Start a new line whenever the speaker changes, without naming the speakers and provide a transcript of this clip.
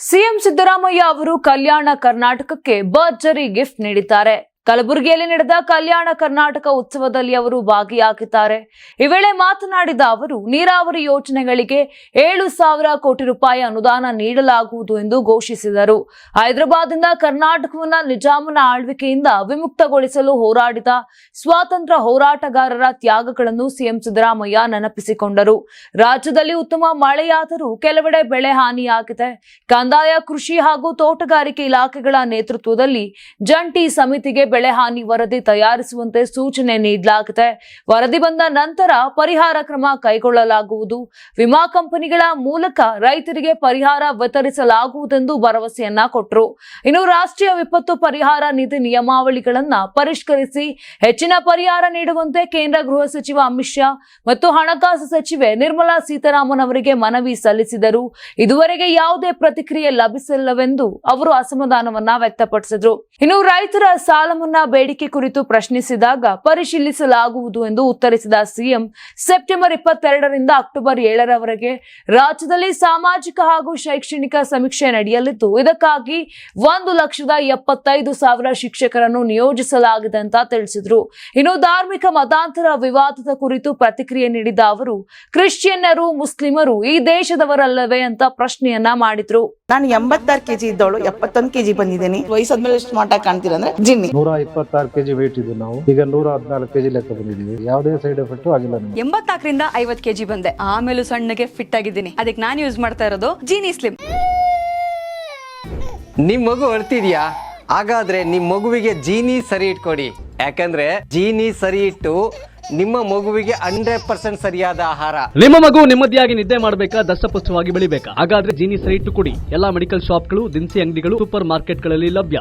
CM Siddaramaiah ಅವರು ಕಲ್ಯಾಣ ಕರ್ನಾಟಕಕ್ಕೆ ಭರ್ಜರಿ ಗಿಫ್ಟ್ ನೀಡಿದ್ದಾರೆ. ಕಲಬುರಗಿಯಲ್ಲಿ ನಡೆದ ಕಲ್ಯಾಣ ಕರ್ನಾಟಕ ಉತ್ಸವದಲ್ಲಿ ಅವರು ಭಾಗಿಯಾಗಿದ್ದಾರೆ. ಈ ವೇಳೆ ಮಾತನಾಡಿದ ಅವರು, ನೀರಾವರಿ ಯೋಜನೆಗಳಿಗೆ ಏಳು ಸಾವಿರ ಕೋಟಿ ರೂಪಾಯಿ ಅನುದಾನ ನೀಡಲಾಗುವುದು ಎಂದು ಘೋಷಿಸಿದರು. ಹೈದರಾಬಾದ್ನಿಂದ ಕರ್ನಾಟಕವನ್ನ ನಿಜಾಮನ ಆಳ್ವಿಕೆಯಿಂದ ವಿಮುಕ್ತಗೊಳಿಸಲು ಹೋರಾಡಿದ ಸ್ವಾತಂತ್ರ್ಯ ಹೋರಾಟಗಾರರ ತ್ಯಾಗಗಳನ್ನು ಸಿಎಂ ಸಿದ್ದರಾಮಯ್ಯ ನೆನಪಿಸಿಕೊಂಡರು. ರಾಜ್ಯದಲ್ಲಿ ಉತ್ತಮ ಮಳೆಯಾದರೂ ಕೆಲವೆಡೆ ಬೆಳೆ ಹಾನಿಯಾಗಿದೆ. ಕಂದಾಯ, ಕೃಷಿ ಹಾಗೂ ತೋಟಗಾರಿಕೆ ಇಲಾಖೆಗಳ ನೇತೃತ್ವದಲ್ಲಿ ಜಂಟಿ ಸಮಿತಿಗೆ ಬೆಳೆ ಹಾನಿ ವರದಿ ತಯಾರಿಸುವಂತೆ ಸೂಚನೆ ನೀಡಲಾಗಿದೆ. ವರದಿ ಬಂದ ನಂತರ ಪರಿಹಾರ ಕ್ರಮ ಕೈಗೊಳ್ಳಲಾಗುವುದು. ವಿಮಾ ಕಂಪನಿಗಳ ಮೂಲಕ ರೈತರಿಗೆ ಪರಿಹಾರ ವಿತರಿಸಲಾಗುವುದೆಂದು ಭರವಸೆಯನ್ನ ಕೊಟ್ಟರು ಇನ್ನು ರಾಷ್ಟ್ರೀಯ ವಿಪತ್ತು ಪರಿಹಾರ ನಿಧಿ ನಿಯಮಾವಳಿಗಳನ್ನ ಪರಿಷ್ಕರಿಸಿ ಹೆಚ್ಚಿನ ಪರಿಹಾರ ನೀಡುವಂತೆ ಕೇಂದ್ರ ಗೃಹ ಸಚಿವ ಅಮಿತ್ ಶಾ ಮತ್ತು ಹಣಕಾಸು ಸಚಿವೆ ನಿರ್ಮಲಾ ಸೀತಾರಾಮನ್ ಅವರಿಗೆ ಮನವಿ ಸಲ್ಲಿಸಿದರು. ಇದುವರೆಗೆ ಯಾವುದೇ ಪ್ರತಿಕ್ರಿಯೆ ಲಭಿಸಿಲ್ಲವೆಂದು ಅವರು ಅಸಮಾಧಾನವನ್ನ ವ್ಯಕ್ತಪಡಿಸಿದರು. ಇನ್ನು ರೈತರ ಸಾಲ ಮನ್ನಾ ಬೇಡಿಕೆ ಕುರಿತು ಪ್ರಶ್ನಿಸಿದಾಗ ಪರಿಶೀಲಿಸಲಾಗುವುದು ಎಂದು ಉತ್ತರಿಸಿದ ಸಿಎಂ ಸೆಪ್ಟೆಂಬರ್ ಇಪ್ಪತ್ತೆರಡರಿಂದ ಅಕ್ಟೋಬರ್ ಏಳರವರೆಗೆ ರಾಜ್ಯದಲ್ಲಿ ಸಾಮಾಜಿಕ ಹಾಗೂ ಶೈಕ್ಷಣಿಕ ಸಮೀಕ್ಷೆ ನಡೆಯಲಿದ್ದು ಇದಕ್ಕಾಗಿ ಒಂದು ಲಕ್ಷದ ಎಪ್ಪತ್ತೈದು ಸಾವಿರ ಶಿಕ್ಷಕರನ್ನು ನಿಯೋಜಿಸಲಾಗಿದೆ ಅಂತ ತಿಳಿಸಿದರು. ಇನ್ನು ಧಾರ್ಮಿಕ ಮತಾಂತರ ವಿವಾದದ ಕುರಿತು ಪ್ರತಿಕ್ರಿಯೆ ನೀಡಿದ ಅವರು ಕ್ರಿಶ್ಚಿಯನ್ನರು ಮುಸ್ಲಿಮರು ಈ ದೇಶದವರಲ್ಲವೇ ಅಂತ ಪ್ರಶ್ನೆಯನ್ನ ಮಾಡಿದ್ರು.
ನಾನು ಎಂಬತ್ತಾರು ಕೆಜಿ ಇದ್ದವಳು ಎಪ್ಪತ್ತೊಂದು ಕೆಜಿ ಬಂದಿದ್ದೀನಿ. ವಯಸ್ಸಾದ್ಮೇಲೆ ಸ್ಮಾರ್ಟ್ ಆಗಿ ಕಾಣ್ತೀರಂದ್ರೆ ಜಿನ್ನಿ.
ನೂರ ಇಪ್ಪತ್ತಾರು ಕೆಜಿ ವೇಟ್ ಇದೆ ನಾವು. ಈಗ ನೂರ ಹದಿನಾಲ್ಕು ಕೆಜಿ ಲೆಕ್ಕ ಬಂದಿದ್ದೀವಿ ಯಾವುದೇ ಸೈಡ್ ಎಫೆಕ್ಟ್ ಆಗಿಲ್ಲ ನಮಗೆ.
ಎಂಬತ್ನಾಲ್ಕರಿಂದ ಐವತ್ ಕೆಜಿ ಬಂದೆ. ಆಮೇಲೆ ಸಣ್ಣಗೆ ಫಿಟ್ ಆಗಿದ್ದೀನಿ. ಅದಕ್ಕೆ ನಾನು ಯೂಸ್ ಮಾಡ್ತಾ ಇರೋದು ಜೀನಿ ಸ್ಲಿಮ್
ನಿಮ್ ಮಗು ಅಳ್ತಿದ್ಯಾ? ಹಾಗಾದ್ರೆ ನಿಮ್ ಮಗುವಿಗೆ ಜೀನಿ ಸರಿ ಇಟ್ಕೊಡಿ. ಯಾಕಂದ್ರೆ ಜೀನಿ ಸರಿ ಇಟ್ಟು ನಿಮ್ಮ ಮಗುವಿಗೆ ಹಂಡ್ರೆಡ್ ಪರ್ಸೆಂಟ್ ಸರಿಯಾದ ಆಹಾರ.
ನಿಮ್ಮ ಮಗು ನೆಮ್ಮದಿಯಾಗಿ ನಿದ್ದೆ ಮಾಡಬೇಕಾ ದಷ್ಟಪುಷ್ಟವಾಗಿ ಬೆಳಿಬೇಕಾ? ಹಾಗಾದ್ರೆ ಜೀನಿ ಸರಿ ಇಟ್ಟು ಕೊಡಿ. ಎಲ್ಲಾ ಮೆಡಿಕಲ್ ಶಾಪ್ಗಳು ದಿನಸಿ ಅಂಗಡಿಗಳು ಸೂಪರ್ ಮಾರ್ಕೆಟ್ಗಳಲ್ಲಿ ಲಭ್ಯ.